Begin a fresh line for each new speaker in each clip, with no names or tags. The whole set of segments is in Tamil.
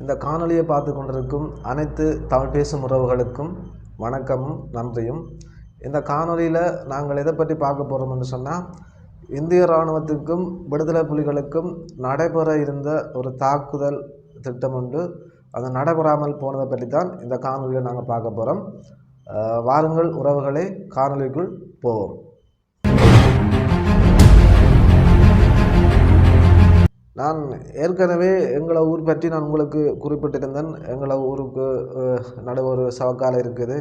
இந்த காணொலியை பார்த்து கொண்டிருக்கும் அனைத்து தமிழ் பேசும் உறவுகளுக்கும் வணக்கமும் நன்றியும். இந்த காணொலியில் நாங்கள் எதை பற்றி பார்க்க போகிறோம்னு சொன்னால் இந்திய இராணுவத்துக்கும் விடுதலை புலிகளுக்கும் நடைபெற இருந்த ஒரு தாக்குதல் திட்டம் உண்டு. அது நடைபெறாமல் போனதை பற்றி தான் இந்த காணொலியை நாங்கள் பார்க்க போகிறோம் வாருங்கள் உறவுகளை காணொளிக்குள் போவோம். நான் ஏற்கனவே எங்களை ஊர் பற்றி நான் உங்களுக்கு குறிப்பிட்டிருந்தேன். எங்களை ஊருக்கு அஹ், நடுவே ஒரு சவக்காலம் இருக்குது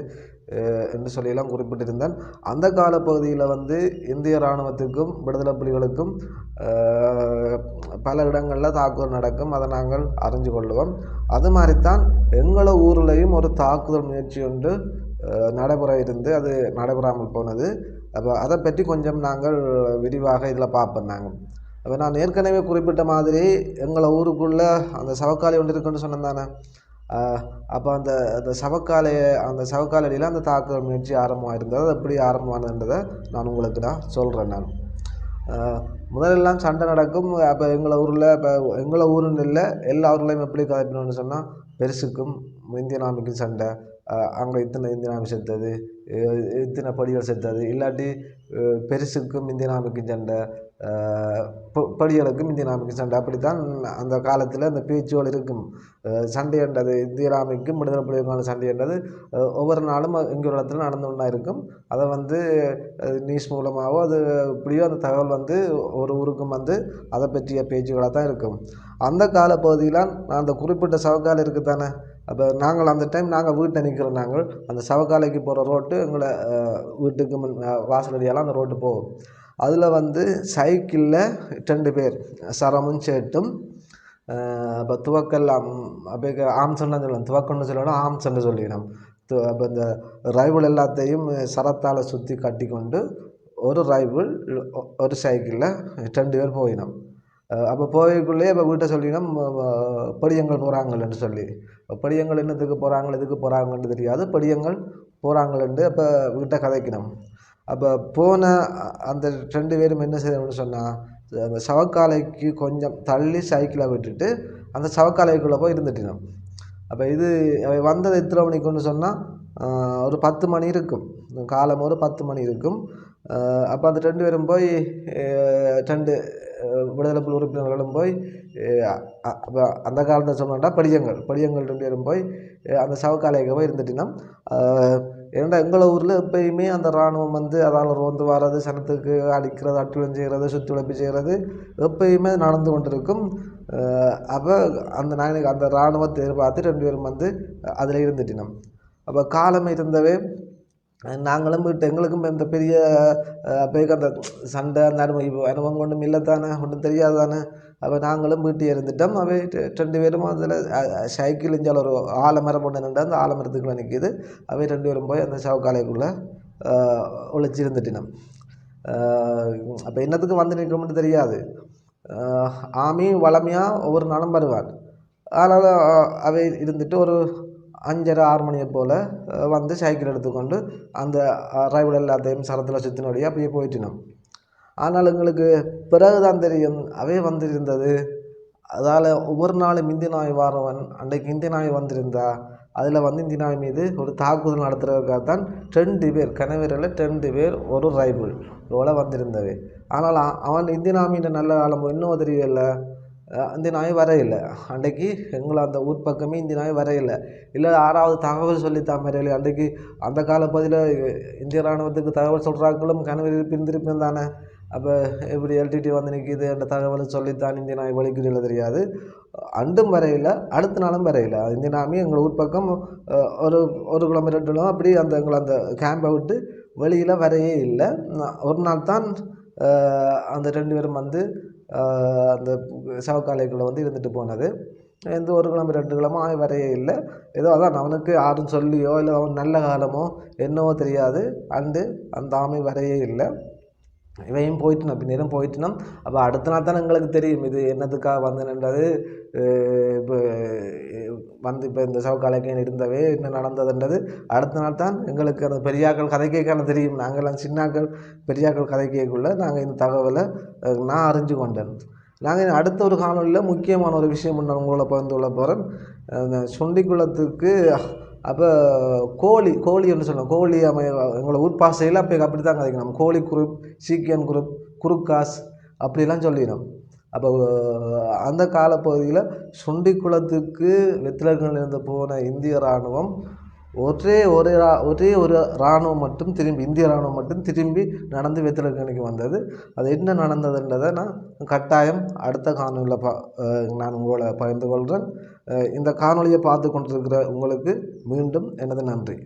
என்று சொல்லியெல்லாம் குறிப்பிட்டிருந்தேன். அந்த காலப்பகுதியில் வந்து இந்திய இராணுவத்துக்கும் விடுதலை புலிகளுக்கும் பல இடங்களில் தாக்குதல் நடக்கும். அதை நாங்கள் அறிஞ்சு கொள்ளுவோம். அது மாதிரித்தான் எங்களை ஊர்லேயும் ஒரு தாக்குதல் முயற்சி ஒன்று நடைபெற இருந்து அது நடைபெறாமல் போனது. அப்போ அதை பற்றி கொஞ்சம் நாங்கள் விரிவாக இதில் பார்ப்போம் நாங்கள். அப்போ நான் ஏற்கனவே குறிப்பிட்ட மாதிரி எங்களை ஊருக்குள்ளே அந்த சவக்காலை ஒன்று இருக்குன்னு சொன்னேன் தானே அப்போ அந்த அந்த சவக்காலையை அந்த சவக்காலையில் அந்த தாக்குதல் முயற்சி ஆரம்பமாக இருந்தது அது எப்படி ஆரம்பமானதுன்றதை நான் உங்களுக்கு நான் சொல்கிறேன் நான். முதலெல்லாம் சண்டை நடக்கும். அப்போ எங்களை ஊரில் இப்போ எங்களை ஊருன்னு இல்லை எல்லா ஊர்லேயும் எப்படி கதைக்கணும்னு சொன்னால் பெருசுக்கும் இந்தியன் ஆர்மிக்கும் சண்டை. அங்கே இத்தனை இந்தியன் ஆர்மி செத்தது இத்தனை படிகள் செத்தது இல்லாட்டி பெருசுக்கும் இந்தியன் ஆர்மிக்கும் சண்டை படிகளுக்கும் இந்தியன் சண்டை. அப்படித்தான் அந்த காலத்தில் அந்த பேச்சுகள் இருக்கும். சண்டை என்றது இந்திய ஆர்மிக்கும் விடுதலை புலிகளுக்கான சண்டை என்றது ஒவ்வொரு நாளும் எங்கள் இடத்துல நடந்து கொண்டா இருக்கும். அதை வந்து நியூஸ் மூலமாகவோ அது இப்படியோ அந்த தகவல் வந்து ஒரு ஊருக்கும் வந்து அதை பற்றிய பேச்சுகளாக தான் இருக்கும். அந்த காலப்பகுதியில் நான் அந்த குறிப்பிட்ட சவக்கால் இருக்குது தானே அப்போ நாங்கள் அந்த டைம் நாங்கள் வீட்டில் நிற்கிறோம் நாங்கள். அந்த சவக்காலைக்கு போகிற ரோட்டு எங்களை வீட்டுக்கு முன் வாசலடியெல்லாம் அந்த ரோட்டு போகும். அதில் வந்து சைக்கிளில் ரெண்டு பேர் சரமும் சேட்டும் அப்போ துவக்கல் அப்போ ஆம்சன்லாம் சொல்லணும் துவக்கம்னு சொல்லணும் ஆம்சன்னு சொல்லிடணும். து அப்போ இந்த ரைபிள் எல்லாத்தையும் சரத்தால் சுற்றி கட்டி கொண்டு ஒரு ரைபிள் ஒரு சைக்கிளில் ரெண்டு பேர் போயினோம். அப்போ போய்க்குள்ளேயே இப்போ வீட்டை சொல்லினோம் படியங்கள் போகிறாங்கன்னு சொல்லி. படியங்கள் என்னத்துக்கு போகிறாங்க எதுக்கு போகிறாங்கன்னு தெரியாது. படியங்கள் போகிறாங்கன்னு அப்போ வீட்டை கதைக்கணும். அப்போ போன அந்த ரெண்டு பேரும் என்ன செய்யணும்னு சொன்னால் அந்த சவக்காலைக்கு கொஞ்சம் தள்ளி சைக்கிளை விட்டுட்டு அந்த சவக்காலைக்குள்ளே போய் இருந்துட்டினோம் அப்போ இது வந்தது எத்தனை மணிக்குன்னு சொன்னால் ஒரு பத்து மணி இருக்கும். காலம் ஒரு பத்து மணி இருக்கும். அப்போ அந்த ரெண்டு பேரும் போய் ரெண்டு விடுதலை புலி உறுப்பினர்களும் போய் அந்த காலத்தை சொன்னோம்னா படியங்கள் படியங்கள் ரெண்டு பேரும் போய் அந்த சவக்காலைக்கு போய் இருந்துட்டினம் ஏன்னா எங்களை ஊரில் எப்பயுமே அந்த இராணுவம் வந்து அதால் ரோந்து வர்றது சனத்துக்கு அடிக்கிறது அட்டுவம் செய்கிறது சுற்றுழைப்பு செய்கிறது எப்பயுமே நடந்து கொண்டிருக்கும். அப்போ அந்த நாயனுக்கு அந்த இராணுவத்தை எதிர்பார்த்து ரெண்டு பேரும் வந்து அதில் இருந்துட்டினோம் அப்போ காலம் இருந்தவே நாங்களும் வீட்டு எங்களுக்கும் இந்த பெரிய அப்போக்கு அந்த சண்டை அந்த அனுபவம் அனுபவம் ஒன்றும் இல்லை தானே ஒன்றும் தெரியாது தானே அப்போ நாங்களும் வீட்டு இருந்துட்டோம். அவை ரெண்டு பேரும் அதில் சைக்கிள் இஞ்சால் ஒரு ஆலமரம் ஒன்று நின்று அந்த ஆலமரத்துக்குள்ளே நிற்கிது அவை ரெண்டு பேரும் போய் அந்த சவுக்காலைக்குள்ளே ஒழிச்சிருந்துட்டினோம் அப்போ என்னத்துக்கு வந்து நிற்கணும்னு தெரியாது. ஆமி வளமையாக ஒவ்வொரு நாளும் வருவார். அதனால் அவை இருந்துட்டு ஒரு அஞ்சரை ஆறு மணியை போல் வந்து சைக்கிள் எடுத்துக்கொண்டு அந்த ரைவல் எல்லாத்தையும் சரத்தில் சுற்றினோடைய அப்படியே போயிட்டினோம். ஆனால் எங்களுக்கு பிறகு தான் தெரியும் அவே வந்திருந்தது. அதால் ஒவ்வொரு நாளும் இந்தி நாய் வாரவன் அன்றைக்கு இந்திய நாய் வந்திருந்தா அதில் வந்து இந்தி நாய் மீது ஒரு தாக்குதல் நடத்துறதுக்காக தான் ரெண்டு பேர் கணவரில் ரெண்டு பேர் ஒரு ரைபிள் இவ்வளோ வந்திருந்தவை ஆனால் அவன் இந்தி நாமின்ற நல்ல காலம் இன்னும் தெரியல இந்த நாய் வரையில்லை அன்றைக்கு எங்களை அந்த ஊர் பக்கமே இந்த நாய் வரையில்லை இல்லை ஆறாவது தகவல் சொல்லித்தான் வரையில அன்றைக்கு அந்த காலப்பகுதியில் இந்திய இராணுவத்துக்கு தகவல் சொல்கிறாங்களும் கனவு பிரிந்திருப்பேன் தானே. அப்போ இப்படி எல்டிடி வந்து நிற்கிது என்ற தகவலை சொல்லித்தான் இந்திய நாய் வலிக்குறியில் தெரியாது. அண்டும் வரையில அடுத்த நாளும் வரையில. இந்திய நாமி எங்கள் ஊர் பக்கம் ஒரு ஒரு கிலோமீட்டர் ரெண்டு கிலோமீட்டர் அப்படி அந்த எங்களை அந்த கேம்பை விட்டு வெளியில் வரையே இல்லை. ஒரு நாள் தான் அந்த ரெண்டு பேரும் வந்து அந்த சவக்காலைக்குள்ளே வந்து இருந்துட்டு போனது. எந்த ஒரு கிழமை ரெண்டு கிழமை ஆய் வரையே இல்லை. ஏதோ அதான் அவனுக்கு யாரும் சொல்லியோ இல்லை அவன் நல்ல காலமோ என்னவோ தெரியாது. அண்டு அந்த ஆமை வரையே இல்லை. இவையும் போயிட்டுனோம் பின்னரும் போயிட்டுனோம் அப்போ அடுத்த நாள் தான் எங்களுக்கு தெரியும் இது என்னத்துக்காக வந்ததுன்றது இப்போ வந்து இப்போ இந்த சவுக்காலைக்கு இருந்தவே என்ன நடந்ததுன்றது அடுத்த நாள் தான் எங்களுக்கு அந்த பெரியாக்கள் கதை கேட்கான தெரியும் நாங்கள்லாம் சின்னாக்கள் பெரியாக்கள் கதை கேட்குள்ள நாங்கள் இந்த தகவலை நான் அறிஞ்சு கொண்டேன் நாங்கள் அடுத்த ஒரு காணொலியில் முக்கியமான ஒரு விஷயம் நான் உங்களை பகிர்ந்து கொள்ள போகிறேன் அந்த அப்போ கோழி கோழி என்று சொல்லலாம். கோழி அமை எங்களை ஊர் பாசையில் அப்போ அப்படி தான் கதைக்கணும் கோழி குரூப் சீக்கியன் குரூப் குருக்காஸ் அப்படிலாம் சொல்லிடும். அப்போ அந்த காலப்பகுதியில் சுண்டிக்குளத்துக்கு வெத்திலர்கள் இருந்து போன இந்திய இராணுவம் ஒரே ஒரு ரா ஒரே ஒரு இராணுவம் மட்டும் திரும்பி இந்திய இராணுவம் மட்டும் திரும்பி நடந்து வெத்திலக்கணிக்கு வந்தது. அது என்ன நடந்ததுன்றதை நான் கட்டாயம் அடுத்த காணொலியில் பா நான் உங்களை பகிர்ந்து கொள்கிறேன் இந்த காணொலியை பார்த்து கொண்டிருக்கிற உங்களுக்கு மீண்டும் எனது நன்றி.